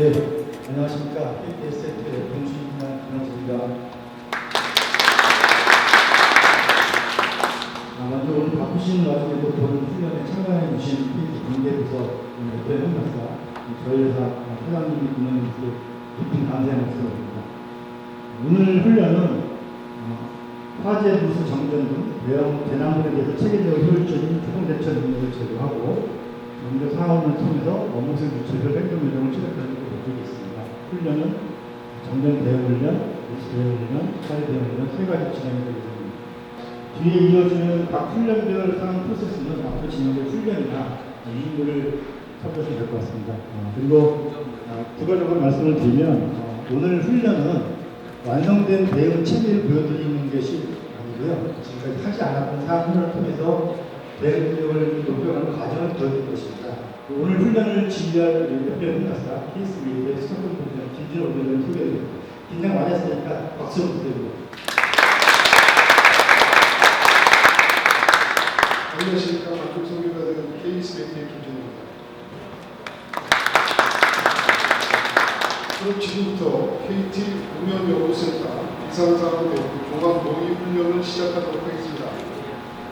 네, 안녕하십니까. KTS의 동수입니다. 김원수입니다. 아, 먼저 오늘 바쁘신 와중에도 본 훈련에 참가해 주신 KT 관계부서 대표 박사, 저희 회사 사장님이 있는 깊은 감사의 말씀을 드립니다. 오늘 훈련은 어, 화재, 누수, 정전 등 대형 재난물에 대해서 체계적으로 효율적인 초동 대처 능력을 제고하고 먼저 사업을 통해서 업무성 조치를 행동 요령을 취득하는 것을 목적이 있습니다. 훈련은 정전 대응 훈련, 누수 대응 훈련, 화재 대응 훈련 세 가지 진행이 되게 됩니다. 뒤에 이어지는 각 훈련별 상황 프로세스는 앞으로 진행될 훈련이나 임무를 살펴보시면 될 것 같습니다. 어, 그리고 어, 부가적으로 말씀을 드리면 어, 오늘 훈련은 완성된 대응 체계를 보여드리는 것이 아니고요. 지금까지 하지 않았던 훈련을 통해서 대응 능력을 높여가는 과정을 보여드릴 것입니다. 오늘 훈련을 지휘할 협회 훈련사 케이스 미디어 스토큰 분들 김진호 의원을 소개해드립니다. 긴장 많이 했으니까 박수 부탁드립니다. 안녕하십니까 만족 소개가 되는 KBS 매트의 김준입니다. 그럼 지금부터 KT 공연연구센터 대표 종합 모의 훈련을 시작하도록 하겠습니다.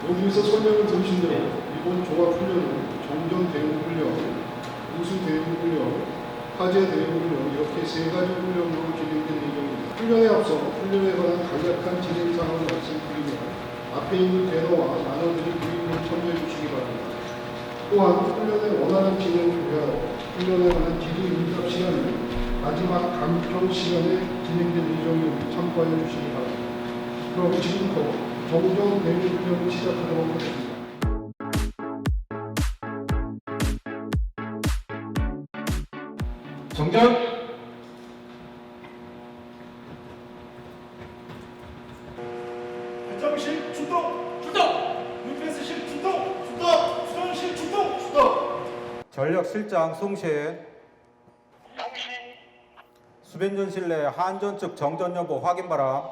모두에서 설명을 들으신 대로 이번 종합 훈련은 정전 대응 훈련, 우수 대응 훈련, 화재 대응 훈련 이렇게 세 가지 훈련으로 진행될 예정입니다. 훈련에 앞서 훈련에 관한 간략한 진행 사항을 말씀드리며 앞에 있는 배너와 단어들이 보이는 참여해 주시기 바랍니다. 또한 훈련의 원활한 진행을 위하여 훈련에 관한 기도 응답 시간은 마지막 감평 시간에 진행될 예정이니 참고하여 주시기 바랍니다. 그럼 지금부터 정전 대응 훈련을 시작하도록 하겠습니다. 실 출동! 출동! 뉴패스실 출동! 출동! 수전실 출동! 출동! 전력 실장 송신 수변전 실 내 한전 측 정전 여부 확인 바람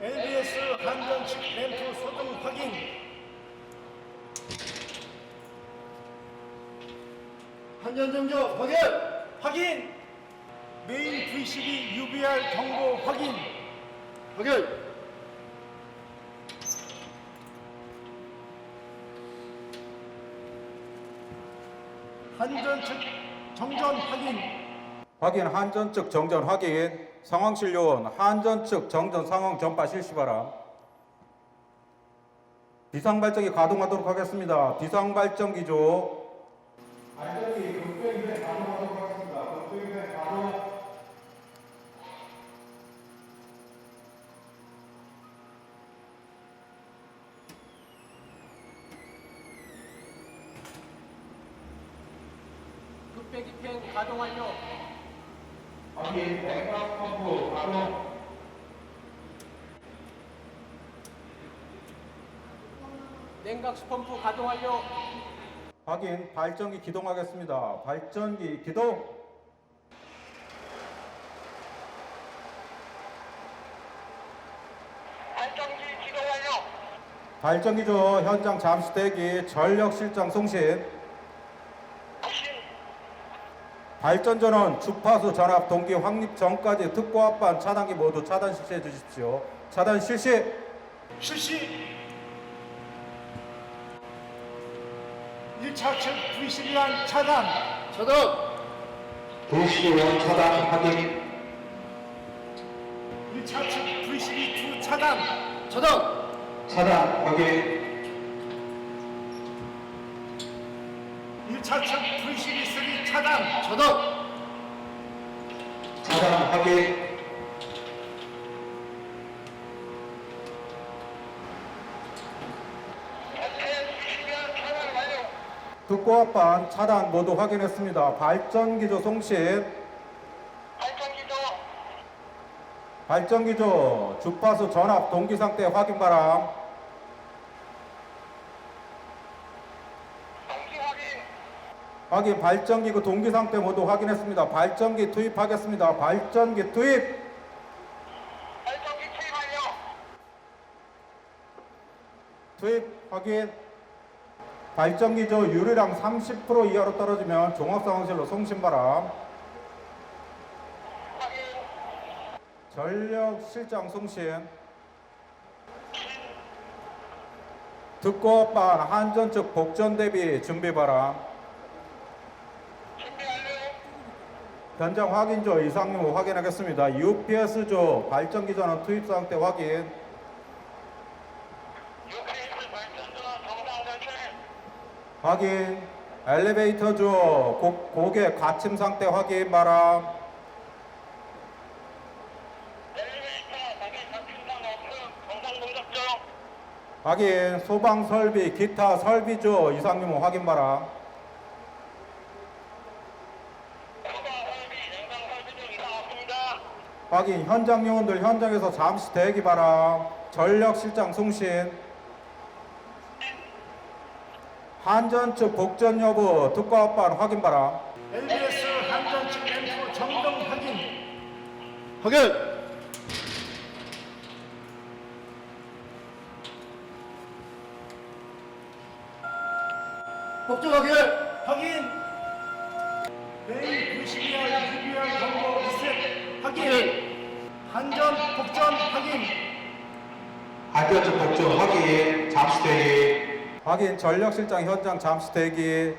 LBS 한전 측 램프 소등 확인 한전 정전 확인! 확인! 메인 VCB UBR 경보 확인! 확인! 한전 측 정전 확인! 확인 한전 측 정전 확인 상황실 요원 한전 측 정전 상황 전파 실시 바람 비상 발전기 가동하도록 하겠습니다. 비상 발전기죠. 발전기 급변기에 가동하도록 하겠습니다. 급변기에 가동. 급배기 팬 가동 완료. 확인 냉각 펌프 가동. 냉각 스펌프 가동 완료. 확인 발전기 기동하겠습니다. 발전기 기동. 발전기 기동 완료. 발전기죠. 현장 잠시 대기. 전력 실장 송신. 발전 전원 주파수 전압 동기 확립 전까지 특고 합반 차단기 모두 차단 실시해 주십시오. 차단 실시. 실시 1차 측 VCB안 차단 차단 도시원 차단 확인. 1차 측 VCB2 차단 차단 차단 확인. 1차 측 VCB3 차단 차단 차단 확인. 어택 부시면 차단 완료. 특고 합반 차단 모두 확인했습니다. 발전기조 송신. 발전기도 발전기조 주파수 전압 동기 상태 확인 바람. 동기 확인. 확인 발전기 그 동기 상태 모두 확인했습니다. 발전기 투입하겠습니다. 발전기 투입. 발전기 투입. 투입 확인. 발전기조 유리량 30% 이하로 떨어지면 종합상황실로 송신바람. 확인. 전력 실장 송신. 특고반 한전 측 복전 대비 준비 바람. 준비 완료. 현장 확인조 이상용 확인하겠습니다. UPS조 발전기전원 투입 상태 확인. UPS 발전전화 정상 전체. 확인. 엘리베이터조 고, 고개 갇힘 상태 확인 바람. 엘리베이터. 확인. 소방 설비 기타 확인 바람. 설비, 냉방 설비 중 이상 없습니다. 확인. 현장 요원들 현장에서 잠시 대기 바람. 전력 실장 송신. 한전 측 복전 여부 특과 업반 확인 바람. LBS 한전 측 램프 점검 확인. 확인. 복종 확인. 확인. 메인 VCBR UBR 경보 리셋 확인. 한전 복전 확인. 한전적 복종 확인, 잠시 대기. 확인 전력 실장 현장 잠시 대기.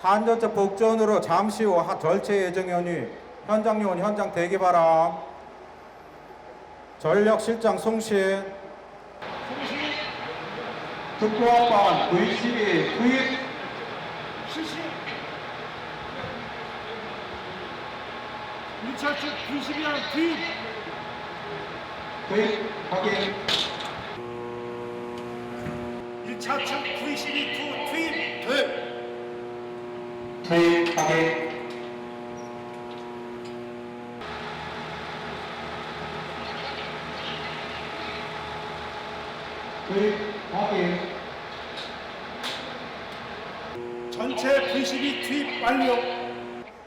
한전 측 복전으로 잠시 후 하- 절체 예정 연위 현장 요원 현장 대기 바람. 전력 실장 송신. 특보합반 V12 투입. 실시. 1차 측 VCBR 투입. 투입 확인 1차 측 VCB2 투입. 투입 확인. 투입 확인 전체 VCB 투입 완료.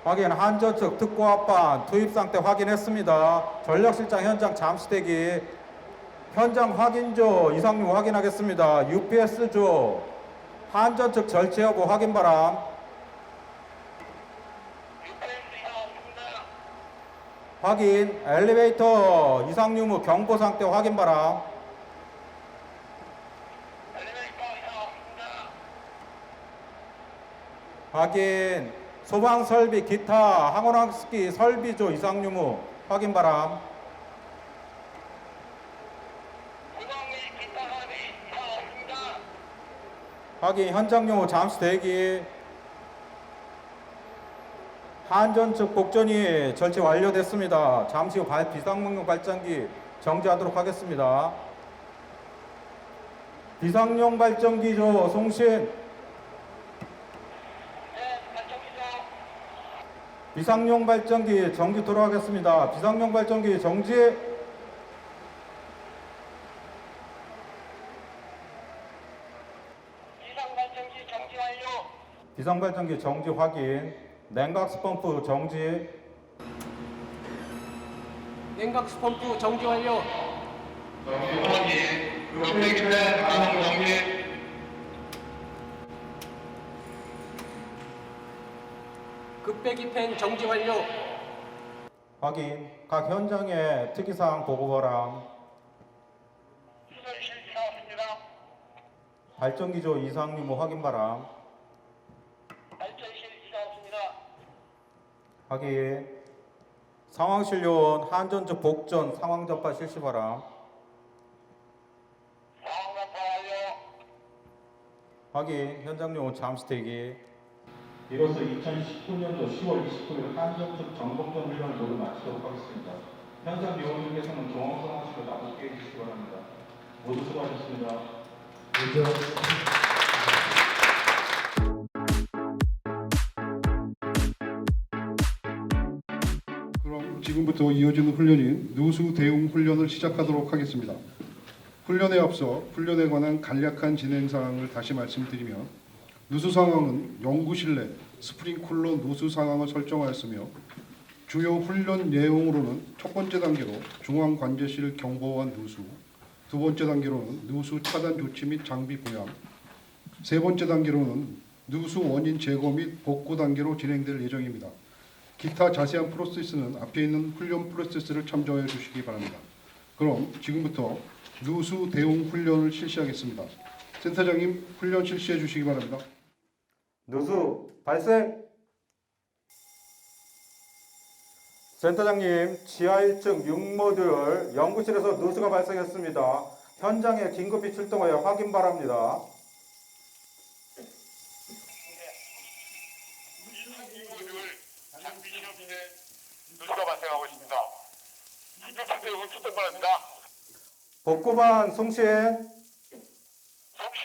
확인 한전 측 특고합반 투입 상태 확인했습니다. 전력 실장 현장 잠시 대기 현장 확인조 이상용 확인하겠습니다. UPS조 한전 측 절체 여부 확인 바람. 확인 엘리베이터 이상 유무 경보 상태 확인 바람. 확인 소방 설비 기타 항원학습기 설비조 이상 유무 확인 바람 구강 및 기타 설비 이상 없습니다. 확인 현장 용호 잠시 대기 한전 측 복전이 절체 완료됐습니다. 잠시 후 발- 비상명령 발전기 정지하도록 하겠습니다. 비상용 발전기조 송신 네, 발전기죠. 비상용 발전기 정지 돌아가겠습니다. 비상용 발전기 정지 이상 발전기 정지 완료. 비상 발전기 정지 확인 냉각수 펌프 정지 냉각수 펌프 정지 완료. 정지 확인. 루프렉트맨 가동 정지. 급배기 팬 정지 완료. 확인 각 현장의 특이사항 보고 바람 수술실 이상 없습니다. 발전기조 이상 유무 확인 바람 확인. 상황실 요원 한전적 복전 상황 접화 실시 바람. 확인. 현장 요원 잠시 대기. 이로써 2019년도 10월 29일 한전적 정복전 훈련을 모두 마치도록 하겠습니다. 현장 요원 중에서는 종합 상황실로 나눠게 해주시기 바랍니다. 모두 수고하셨습니다. 그래 지금부터 이어지는 훈련인 누수 대응 훈련을 시작하도록 하겠습니다. 훈련에 앞서 훈련에 관한 간략한 진행 사항을 다시 말씀드리면 누수 상황은 연구 실 내 스프링쿨러 누수 상황을 설정하였으며 주요 훈련 내용으로는 첫 번째 단계로 중앙 관제실 경보와 누수, 두 번째 단계로는 누수 차단 조치 및 장비 보양, 세 번째 단계로는 누수 원인 제거 및 복구 단계로 진행될 예정입니다. 기타 자세한 프로세스는 앞에 있는 훈련 프로세스를 참조해 주시기 바랍니다. 그럼 지금부터 누수 대응 훈련을 실시하겠습니다. 센터장님 훈련 실시해 주시기 바랍니다. 누수 발생. 센터장님, 지하 1층 6모듈 연구실에서 누수가 발생했습니다. 현장에 긴급히 출동하여 확인 바랍니다. 이모듈 장비 실험실에 누수가 발생하고 있습니다. 긴급 상태로 출동 바랍니다. 복구반 송신 송신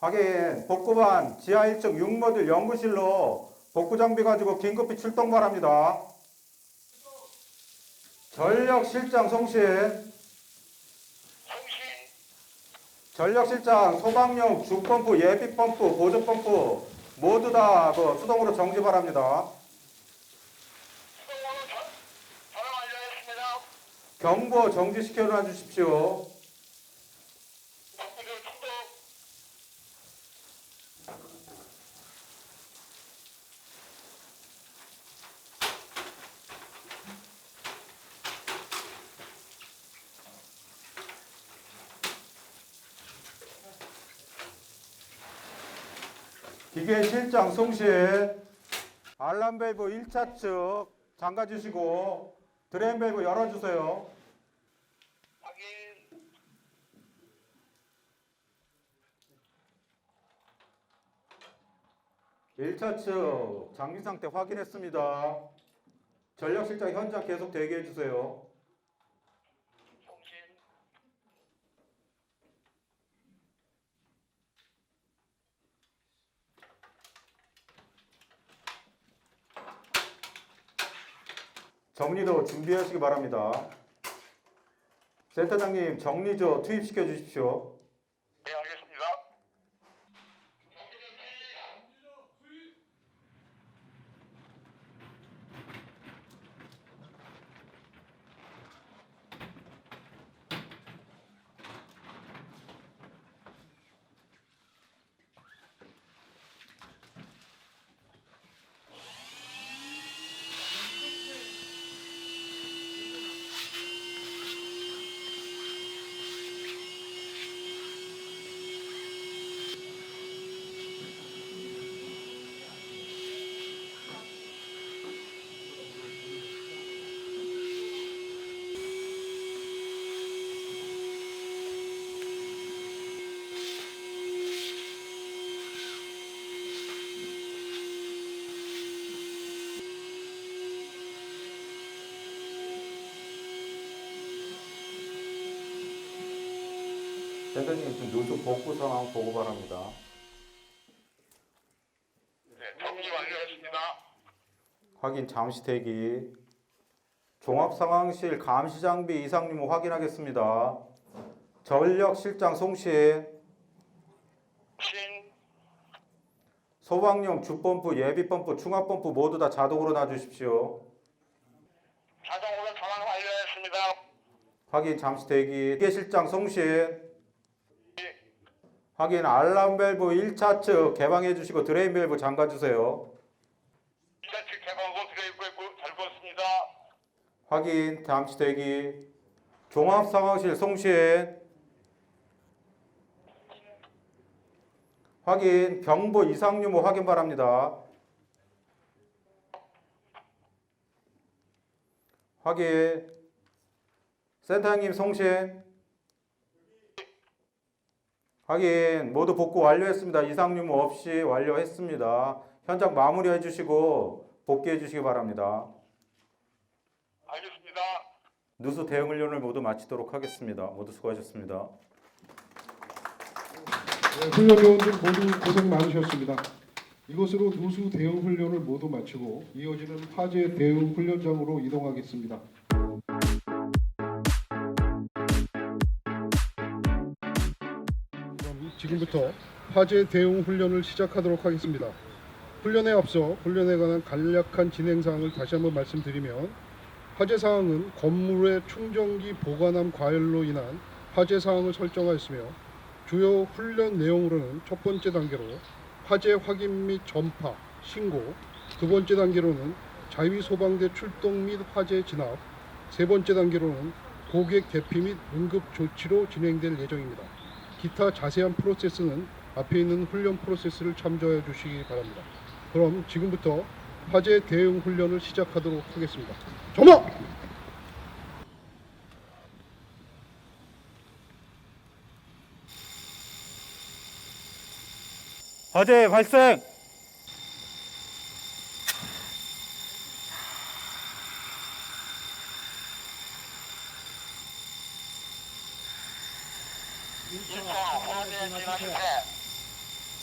확인. 복구반 지하 1층 6모듈 연구실로 복구 장비 가지고 긴급히 출동 바랍니다. 전력 실장 송신 송신 전력 실장 소방용 주펌프 예비 펌프 보조 펌프 모두 다 그 수동으로 정지 바랍니다. 수동으로 전- 전화 완료했습니다. 경보 정지시켜 놔 주십시오. 기계 실장 송신 알람 밸브 1차 측 잠가 주시고 드레인 밸브 열어 주세요. 1차 측 장비 상태 확인했습니다. 전략실장 현장 계속 대기해 주세요. 정리도 준비하시기 바랍니다. 센터장님 정리조 투입시켜 주십시오. 센터장님 지금 누수 복구 상황 보고 바랍니다. 네 정리 완료했습니다. 확인 잠시 대기. 종합 상황실 감시 장비 이상 유무 확인하겠습니다. 전력 실장 송신, 신 소방용 주펌프, 예비 펌프, 충압 펌프 모두 다 자동으로 놔주십시오. 자동으로 전환 완료했습니다. 확인 잠시 대기. 기계 실장 송신. 확인 알람 밸브 1차 측 개방해 주시고 드레인 밸브 잠가 주세요. 이자측 개방고 드레이브고 잘 보았습니다. 확인 잠시 대기. 종합 상황실 송신. 확인 경보 이상 유무 확인 바랍니다. 확인 센터장님 송신. 확인 모두 복구 완료했습니다. 이상 유무 없이 완료했습니다. 현장 마무리해 주시고 복귀해 주시기 바랍니다. 알겠습니다. 누수 대응 훈련을 모두 마치도록 하겠습니다. 모두 수고하셨습니다. 네, 훈련 요원들 모두 고생 많으셨습니다. 이것으로 누수 대응 훈련을 모두 마치고 이어지는 화재 대응 훈련장으로 이동하겠습니다. 지금부터 화재 대응 훈련을 시작하도록 하겠습니다. 훈련에 앞서 훈련에 관한 간략한 진행 사항을 다시 한번 말씀드리면 화재 사항은 건물의 충전기 보관함 과열로 인한 화재 사항을 설정하였으며 주요 훈련 내용으로는 첫 번째 단계로 화재 확인 및 전파, 신고, 두 번째 단계로는 자위 소방대 출동 및 화재 진압, 세 번째 단계로는 고객 대피 및 응급 조치로 진행될 예정입니다. 기타 자세한 프로세스는 앞에 있는 훈련 프로세스를 참조해 주시기 바랍니다. 그럼 지금부터 화재 대응 훈련을 시작하도록 하겠습니다. 전화! 화재 발생!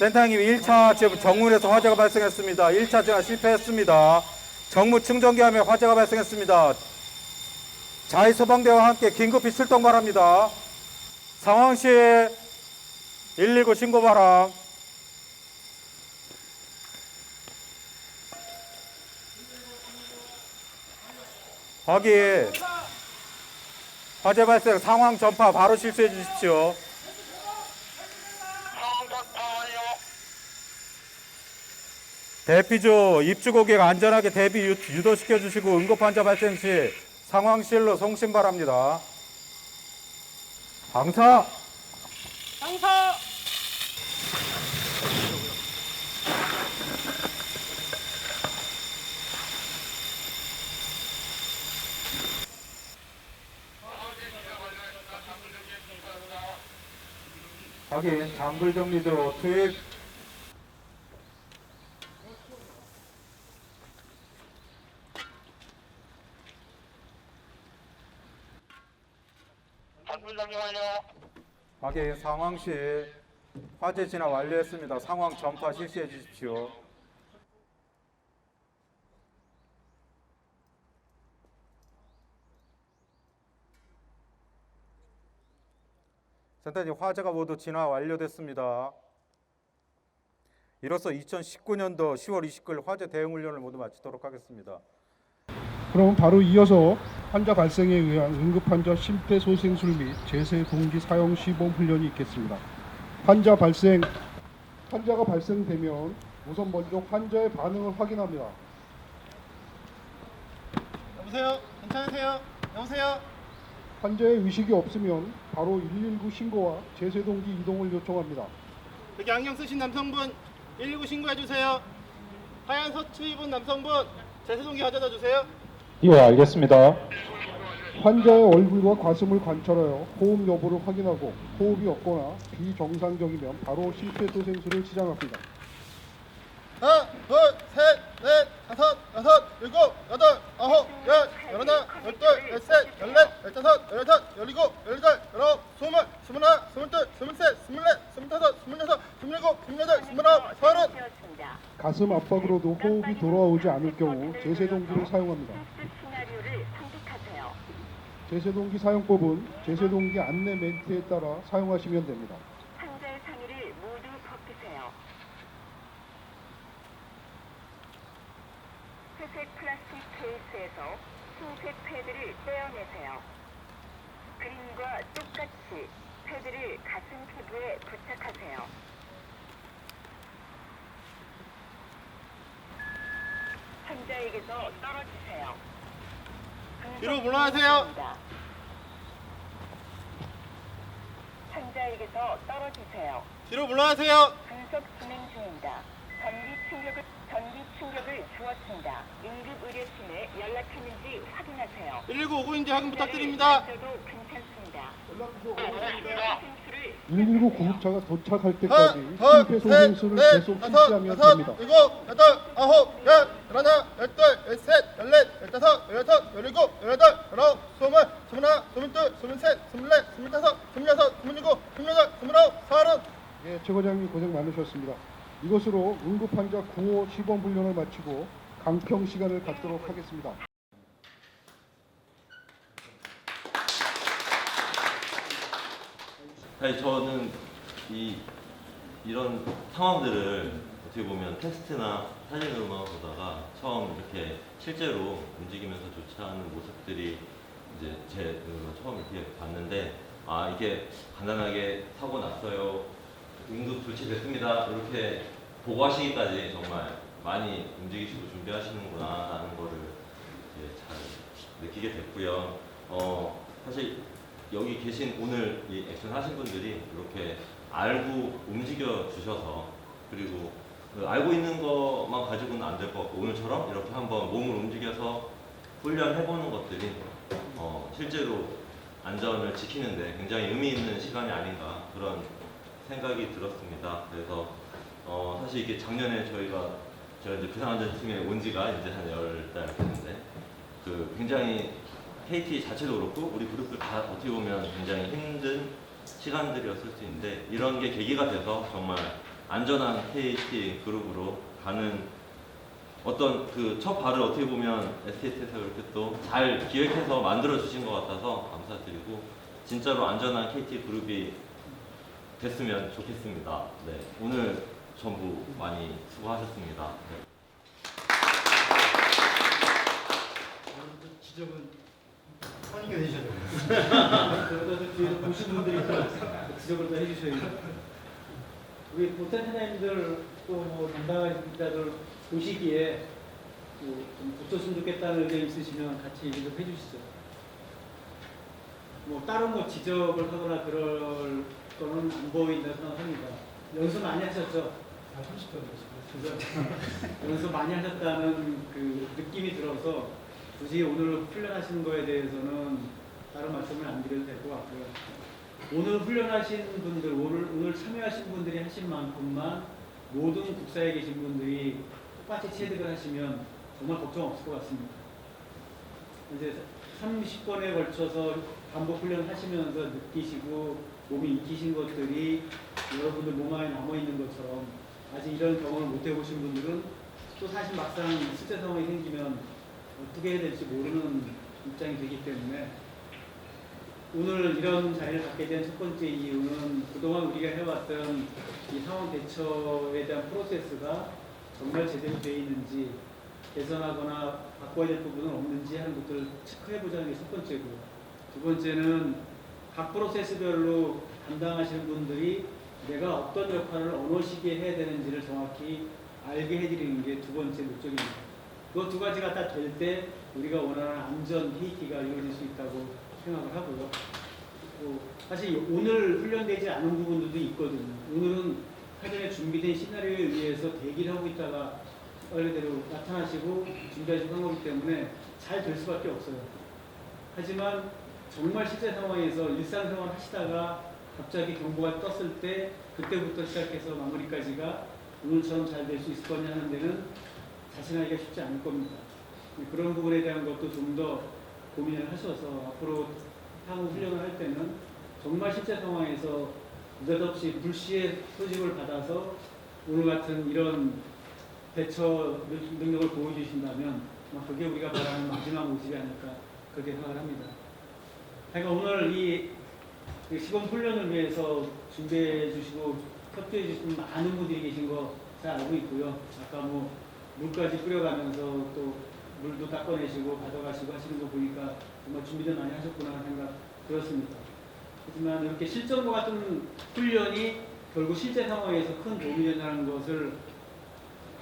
센터장님 1차 지금 정문에서 화재가 발생했습니다. 1차 진화 실패했습니다. 정문 충전기함에 화재가 발생했습니다. 자위 소방대와 함께 긴급히 출동 바랍니다. 상황시 119 신고 바람. 확인. 화재 발생 상황 전파 바로 실수해 주십시오. 대피조 입주 고객 안전하게 대비 유- 유도시켜 주시고 응급 환자 발생 시 상황실로 송신 바랍니다. 방사! 상사! 확인 장불 정리도 투입 정리 완료. 확인 상황 시 화재 진화 완료했습니다. 상황 전파 실시해 주십시오. 센터님 화재가 모두 진화 완료됐습니다. 이로써 2019년도 10월 29일 화재 대응 훈련을 모두 마치도록 하겠습니다. 그럼 바로 이어서 환자 발생에 의한 응급 환자 심폐소생술 및 제세 동기 사용 시범 훈련이 있겠습니다. 환자 발생 환자가 발생되면 우선 먼저 환자의 반응을 확인합니다. 여보세요 괜찮으세요 여보세요 환자의 의식이 없으면 바로 119 신고와 제세 동기 이동을 요청합니다. 여기 안경 쓰신 남성분 119 신고해 주세요 하얀 서트 입은 남성분 제세 동기 가져다 주세요 예, 알겠습니다. 환자의 얼굴과 가슴을 관찰하여 호흡 여부를 확인하고 호흡이 없거나 비정상적이면 바로 심폐소생술을 시작합니다. 하나 둘 셋 넷 다섯 여섯 일곱 여덟 아홉 열 열하나 열둘 열셋 열넷 열다섯 열여섯 열일곱 열여덟 열아홉 스물 스물하나 스물둘 스물셋 스물넷 스물다섯 스물여섯 스물일곱 스물여덟 스물아홉 서른 가슴 압박으로도 호흡이 돌아오지 않을 경우 제세동기를 사용합니다. 제세동기 사용법은 제세동기 안내 멘트에 따라 사용하시면 됩니다. 상자의 상의를 모두 벗기세요. 회색 플라스틱 케이스에서 흰색 패드를 떼어내세요. 그림과 똑같이 패드를 가슴 피부에 부착하세요. 환자에게서 떨어지세요. 뒤로 물러나세요. 환자에게서 떨어지세요. 뒤로 물러나세요 분석 진행 중입니다. 전기 충격을 전기 충격을 주었습니다. 응급 의료팀에 연락했는지 확인하세요. 119 오구인지 확인 부탁드립니다 저도 괜찮습니다. 알겠습니다. 119 구급차가 도착할 하나 때까지 심폐소생술을 계속 다섯 실시하면 여섯 됩니다. 일곱 여덟 아홉 열 열하나 열둘 열셋 열넷 열다섯 열여섯 열일곱 열여덟 열아홉 스물 스물하나 스물둘 스물셋 스물넷 스물다섯 스물여섯 스물일곱 스물여덟 스물아홉 서른 예, 최 과장님 고생 많으셨습니다. 이것으로 응급 환자 구호 시범 훈련을 마치고 강평 시간을 갖도록 하겠습니다. 사실 저는 이 이런 상황들을 어떻게 보면 텍스트나 사진으로만 보다가 처음 이렇게 실제로 움직이면서 조치하는 모습들이 이제 제 눈으로 처음 이렇게 봤는데 아 이게 간단하게 사고 났어요. 응급 조치됐습니다. 이렇게 보고하시기까지 정말 많이 움직이시고 준비하시는구나라는 거를 이제 잘 느끼게 됐고요. 어, 사실 여기 계신 오늘 이 액션 하신 분들이 이렇게 알고 움직여 주셔서 그리고 그 알고 있는 것만 가지고는 안 될 것 같고 오늘처럼 이렇게 한번 몸을 움직여서 훈련해보는 것들이 어, 실제로 안전을 지키는데 굉장히 의미 있는 시간이 아닌가 그런 생각이 들었습니다. 그래서 어, 사실 이게 작년에 저희가 제가 이제 비상안전팀에 온 지가 이제 한 열달 됐는데 그 굉장히 KT 자체도 그렇고 우리 그룹들 다 어떻게 보면 굉장히 힘든 시간들이었을 수 있는데 이런 게 계기가 돼서 정말 안전한 KT 그룹으로 가는 어떤 그 첫 발을 어떻게 보면 STS에서 이렇게 또 잘 기획해서 만들어 주신 것 같아서 감사드리고 진짜로 안전한 KT 그룹이 됐으면 좋겠습니다. 네, 오늘 전부 많이 수고하셨습니다. 네. 여러분들 지적은 하니까 되셔야 돼요. 그러다 뒤에 보신 분들이 또 지적을 또 해주셔야죠. 우리 보탄 사장님들 또뭐 담당자들 보시기에 뭐좀 붙었으면 좋겠다는 의견 있으시면 같이 얘기 좀 해주시죠. 뭐 다른 뭐 지적을 하거나 그럴 거는 안 보인다 생각합니다. 연습 많이 하셨죠? 아, 30분 그죠? 연습 많이 하셨다는 그 느낌이 들어서 굳이 오늘 훈련하시는 거에 대해서는 다른 말씀을 안 드려도 될 것 같고요. 오늘 훈련하신 분들, 오늘, 오늘 참여하신 분들이 하신 만큼만 모든 국사에 계신 분들이 똑같이 체득을 하시면 정말 걱정 없을 것 같습니다. 이제 30번에 걸쳐서 반복 훈련을 하시면서 느끼시고 몸이 익히신 것들이 여러분들 몸 안에 남아있는 것처럼 아직 이런 경험을 못 해보신 분들은 또 사실 막상 실제 상황이 생기면 어떻게 해야 될지 모르는 입장이 되기 때문에 오늘 이런 자리를 갖게 된 첫 번째 이유는 그동안 우리가 해왔던 이 상황 대처에 대한 프로세스가 정말 제대로 되어 있는지 개선하거나 바꿔야 될 부분은 없는지 하는 것들을 체크해 보자는 게 첫 번째고요. 두 번째는 각 프로세스별로 담당하시는 분들이 내가 어떤 역할을 어느 시기에 해야 되는지를 정확히 알게 해드리는 게 두 번째 목적입니다. 그 두 가지가 다 될 때 우리가 원하는 안전 KT가 이루어질 수 있다고 생각을 하고요. 또 사실 오늘 훈련되지 않은 부분들도 있거든요. 오늘은 사전에 준비된 시나리오에 의해서 대기를 하고 있다가 원래대로 나타나시고 준비하시고 한 거기 때문에 잘 될 수밖에 없어요. 하지만 정말 실제 상황에서 일상생활 하시다가 갑자기 경보가 떴을 때 그때부터 시작해서 마무리까지가 오늘처럼 잘 될 수 있을 거냐 하는 데는 자신하기가 쉽지 않을 겁니다. 그런 부분에 대한 것도 좀 더 고민을 하셔서 앞으로 향후 훈련을 할 때는 정말 실제 상황에서 느닷없이 불시의 소집을 받아서 오늘 같은 이런 대처 능- 능력을 보여주신다면 그게 우리가 바라는 마지막 모습이 아닐까 그렇게 생각을 합니다. 그러니까 오늘 이 시범 훈련을 위해서 준비해 주시고 협조해 주신 많은 분들이 계신 거 잘 알고 있고요. 아까 뭐 물까지 뿌려가면서 또 물도 닦아내시고 가져가시고 하시는 거 보니까 정말 준비를 많이 하셨구나 하는 생각 들었습니다. 하지만 이렇게 실전과 같은 훈련이 결국 실제 상황에서 큰 도움이 된다는 것을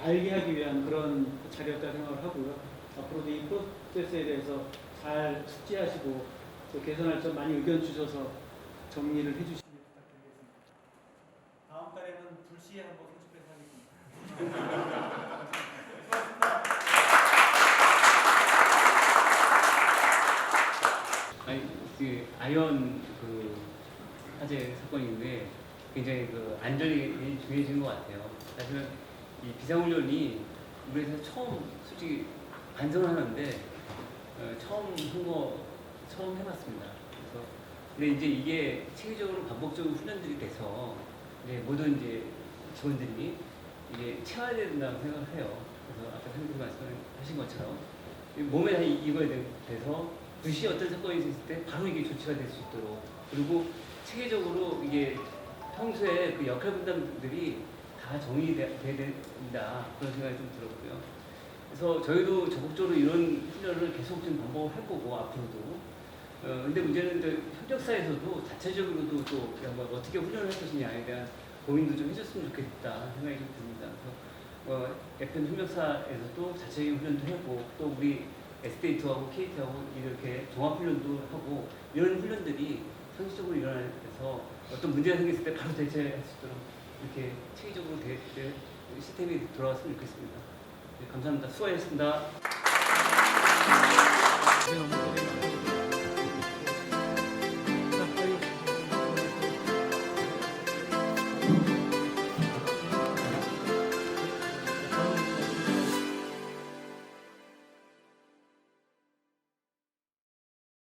알게 하기 위한 그런 자리였다 생각을 하고요. 앞으로도 이 프로세스에 대해서 잘 숙지하시고 또 개선할 점 많이 의견 주셔서 정리를 해주시길 부탁드리겠습니다. 다음 달에는 불시에 한번 소집해서 하겠습니다. 아니 그 아이언 그 화재 사건인데 굉장히 그 안전이 중요해진 것 같아요. 사실은 이 비상훈련이 우리 회사 처음 솔직히 반성을 하는데 어, 처음 한 거 처음 해봤습니다. 그래서 근데 이제 이게 체계적으로 반복적으로 훈련들이 돼서 이제 모든 이제 직원들이 이게 채워야 된다고 생각을 해요. 그래서 아까 선생님 말씀하신 것처럼 이 몸에 다 돼- 돼서 즉시 어떤 사건이 있을 때 바로 이게 조치가 될 수 있도록 그리고 체계적으로 이게 평소에 그 역할 분담들이 다 정리돼야 된다 그런 생각이 좀 들었고요. 그래서 저희도 적극적으로 이런 훈련을 계속 좀 반복할 거고 앞으로도 어, 근데 문제는 이제 협력사에서도 자체적으로도 또 어떻게 훈련을 할 것이냐에 대한 고민도 좀 해줬으면 좋겠다 생각이 좀 듭니다. 그래서 어, FN 협력사에서도 자체적인 훈련도 하고 또 우리 에스테이트하고 KT하고 이렇게 종합 훈련도 하고 이런 훈련들이 상시적으로 일어나서 어떤 문제가 생겼을 때 바로 대처할 수 있도록 이렇게 체계적으로 대, 대, 시스템이 돌아왔으면 좋겠습니다. 네, 감사합니다. 수고하셨습니다. 네,